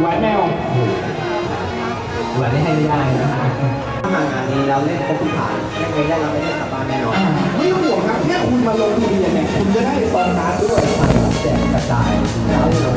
ไหวแมวไหวไม่ให้ไม่ได้นะฮะถ้ามางานนี้แล้วเล่นครบทุกฐานยังไงได้เราไม่ได้กลับบ้านแน่นอนไม่ต้องห่วงครับแค่คุณมาลงทุนเนี่คุณจะได้ซองการ์ดด้วยแจกกระจายแล้วเรา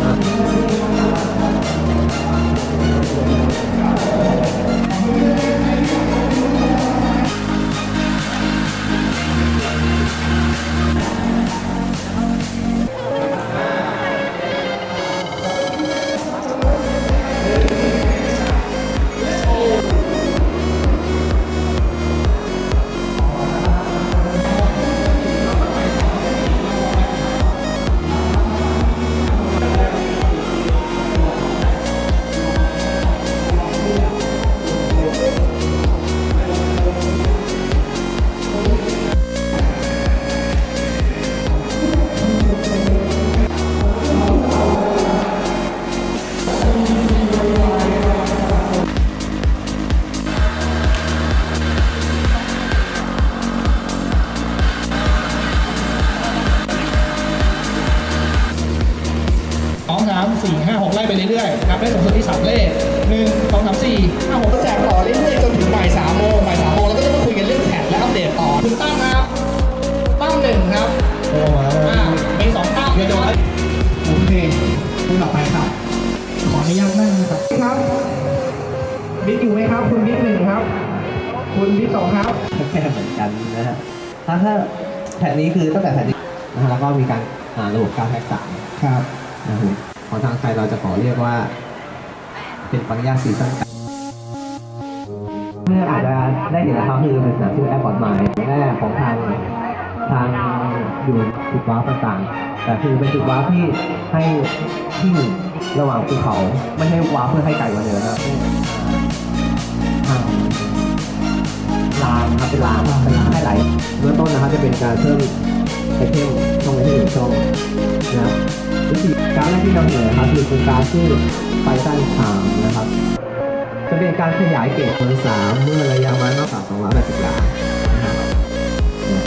ามสี่ห้าหกไล่ไปเรื่อยๆนับได้สูงสุดที่สามเลขหนึ่งสองสามสี่ห้าหกก็แจกต่อเรื่อยๆจนถึงบ่ายสามโมงบ่ายสามโมงแล้วก็จะมาคุยกันเรื่องแพทและอัปเดตต่อคุณตั้มครับตั้มหนึ่งครับโอ้มาแล้วอ่ามีสองตั้มเดี๋ยวจะโอเคคุณต่อไปครับขออนุญาตนั่งนะครับครับบิ๊กอยู่ไหมครับคุณบิ๊กหนึ่งครับ คุณบิ๊กสองครับแค่เหมือนกันนะฮะถ้าถ้าแผ่นนี้คือตั้งแต่แผ่นนี้นะฮะแล้วก็มีการอ่าระบบการแพ็กสามครับนะครับ ของทางไทยเราจะขอเรียกว่า เป็นปัญญาซีซั่นเมื่ออาจจะได้เห็นนะครับคือเป็นสนามที่แอร์พอร์ตมล์แรกของทางทางอยู่จุดว้าร์ต่างๆ แต่คือเป็นจุดว้าร์ที่ให้ที่ระหว่างภูเขาไม่ให้ว้าเพื่อให้ไกลกว่าเดิมนะครับทางรางครับเป็นรางเป็นรางให้ไหลเริ่มต้นนะครับจะเป็นการเพิ่มไอเทมช่องไว้ให้หนึ่งช่องนะครับ วิธีการแรกที่เราเหนื่อยครับคือโครงการชื่อไฟตั้นถามนะครับ จะเป็นการขยายเกตคนสามเมื่อระยะมากกว่า280หลานะครับเนี่ย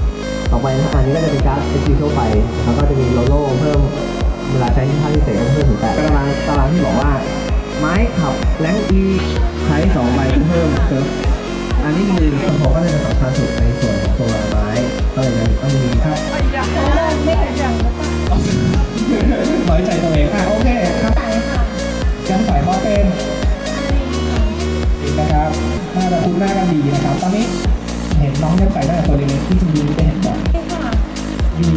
ต่อไปนะอันนี้ก็จะเป็นการเป็นคิวทั่วไปแล้วก็จะมีโลโล่เพิ่มเวลาใช้ที่ท่าพิเศษก็เพิ่มถึงแปดตารางตารางที่บอกว่า ไม้ขับแรงอีใช้สองใบเพิ่มเพิ่มอันนี้คือผมก็เลยจะสำคัญสุดในส่วนของตัว น่าจะคุ้นหน้ากันดีนะครับ ตอนนี้เห็นน้องยังใส่ได้แต่ตัวเล็กๆที่จริงๆไม่เห็นบ่อยดี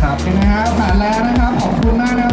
ครับเป็นนะครับผ่านแล้วนะครับ ขอบคุณมากนะ